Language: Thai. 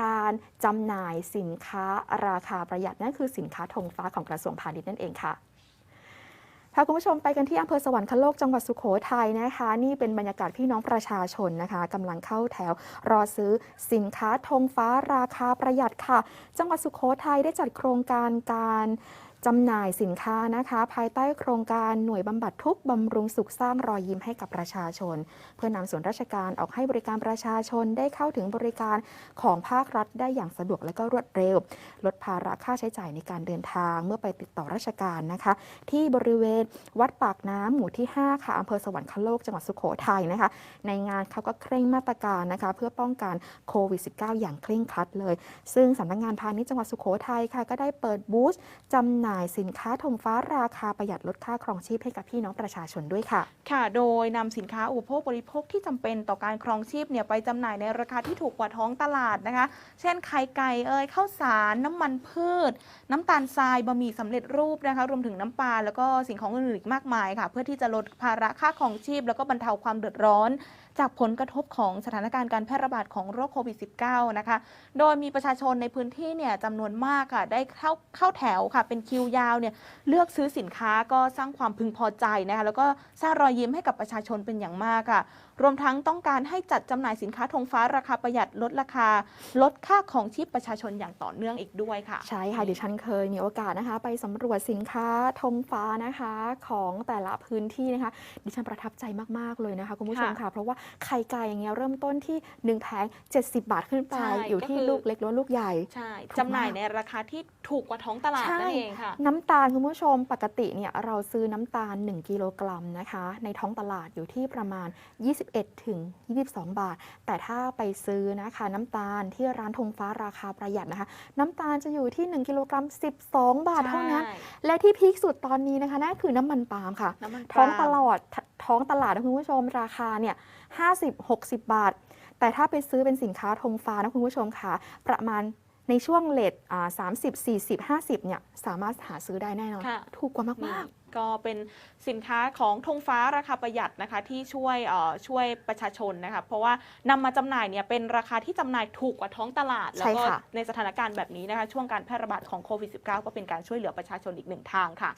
การจำหน่ายสินค้าราคาประหยัดนั่นคือสินค้าธงฟ้าของกระทรวงพาณิชย์นั่นเองค่ะพาคุณผู้ชมไปกันที่อำเภอสวรรคโลกจังหวัดสุโขทัยนะคะ นี่เป็นบรรยากาศพี่น้องประชาชนนะคะกำลังเข้าแถว รอซื้อสินค้าธงฟ้าราคาประหยัดค่ะ จังหวัดสุโขทัยได้จัดโครงการการ จำหน่ายสินค้านะคะ ภายใต้โครงการหน่วยบำบัดทุกบำรุงสุขสร้างรอยยิ้มให้กับประชาชน เพื่อนำส่วนราชการออกให้บริการประชาชนได้เข้าถึงบริการของภาครัฐได้อย่างสะดวกและก็รวดเร็ว ลดภาระค่าใช้จ่ายในการเดินทางเมื่อไปติดต่อราชการนะคะ ที่บริเวณวัดปากน้ำหมู่ที่ 5 ค่ะอำเภอสวรรคโลกจังหวัดสุโขทัยนะคะ ในงานเขาก็เคร่งมาตรการนะคะ เพื่อป้องกันโควิด -19 อย่างเคร่งครัดเลย ซึ่งสำนักงานพาณิชย์จังหวัดสุโขทัยค่ะก็ได้เปิดบูธจำหน่ายสินค้าธงฟ้าราคาประหยัดลดค่าครองชีพให้กับพี่น้องประชาชนด้วยค่ะ ค่ะ โดยนำสินค้าอุปโภคบริโภคที่จำเป็นต่อการครองชีพเนี่ยไปจำหน่ายในราคาที่ถูกกว่าท้องตลาดนะคะ เช่นไข่ไก่เอ่ยข้าวสารน้ำมันพืช น้ำตาลทรายบะหมี่สำเร็จรูปนะคะ รวมถึงน้ำปลาแล้วก็สิ่งของอื่นๆอีกมากมายค่ะ เพื่อที่จะลดภาระค่าครองชีพ แล้วก็บรรเทาความเดือดร้อน จากผลกระทบของสถานการณ์การแพร่ระบาดของโรคโควิด -19 นะคะ โดยมีประชาชนในพื้นที่เนี่ยจำนวนมากค่ะได้เข้าเข้าแถวค่ะเป็นคิวยาวเนี่ยเลือกซื้อสินค้าก็สร้างความพึงพอใจนะคะแล้วก็สร้างรอยยิ้มให้กับประชาชนเป็นอย่างมากค่ะ รวมทั้งต้องการให้จัดจำหน่ายสินค้าธงฟ้าราคาประหยัดลดราคา ลดค่าของชีพประชาชนอย่างต่อเนื่องอีกด้วยค่ะ ใช่ค่ะดิฉันเคยมีโอกาสนะคะ ไปสำรวจสินค้าธงฟ้านะคะของแต่ละพื้นที่นะคะ ดิฉันประทับใจมากๆเลยนะคะคุณผู้ชมค่ะค่ะเพราะว่าไข่ไก่อย่างเงี้ยเริ่มต้นที่ 1แผง70 บาทขึ้นไปใช่อยู่ที่ก็คือลูกเล็กหรือว่าลูกใหญ่ใช่ถูกจำหน่ายมากในราคาที่ถูกกว่าท้องตลาดใช่นั่นเองค่ะน้ำตาลคุณผู้ชมปกติเนี่ยเราซื้อน้ำตาล 1 กิโลกรัมนะคะ ในท้องตลาดอยู่ที่ประมาณ 21 ถึง 22 บาท แต่ถ้าไปซื้อนะคะน้ำตาลที่ร้านธงฟ้าราคาประหยัดนะคะ น้ำตาลจะอยู่ที่ 1 กิโลกรัม 12 บาทเท่านั้นใช่และที่พีคสุดตอนนี้นะคะนั่นคือน้ำมันปาล์มค่ะน้ำมันปาล์มท้องตลาดท้องตลาดนะคุณผู้ชมราคาเนี่ย50 60 บาท แต่ถ้าไปซื้อเป็นสินค้าธงฟ้านะคุณผู้ชมค่ะ ประมาณ ในช่วงเลทอ่า30 40 50เนี่ยสามารถหาซื้อได้แน่นอน ค่ะ ถูกกว่ามาก ก็เป็นสินค้าของธงฟ้าราคาประหยัดนะคะที่ช่วยเอ่อช่วยประชาชนนะคะเพราะว่านำมาจำหน่ายเนี่ยเป็นราคาที่จำหน่ายถูกกว่าท้องตลาดใช่แล้วก็ค่ะ ในสถานการณ์แบบนี้นะคะช่วงการแพร่ระบาดของโควิด -19 ก็เป็นการช่วยเหลือประชาชนอีกหนึ่งทางค่ะ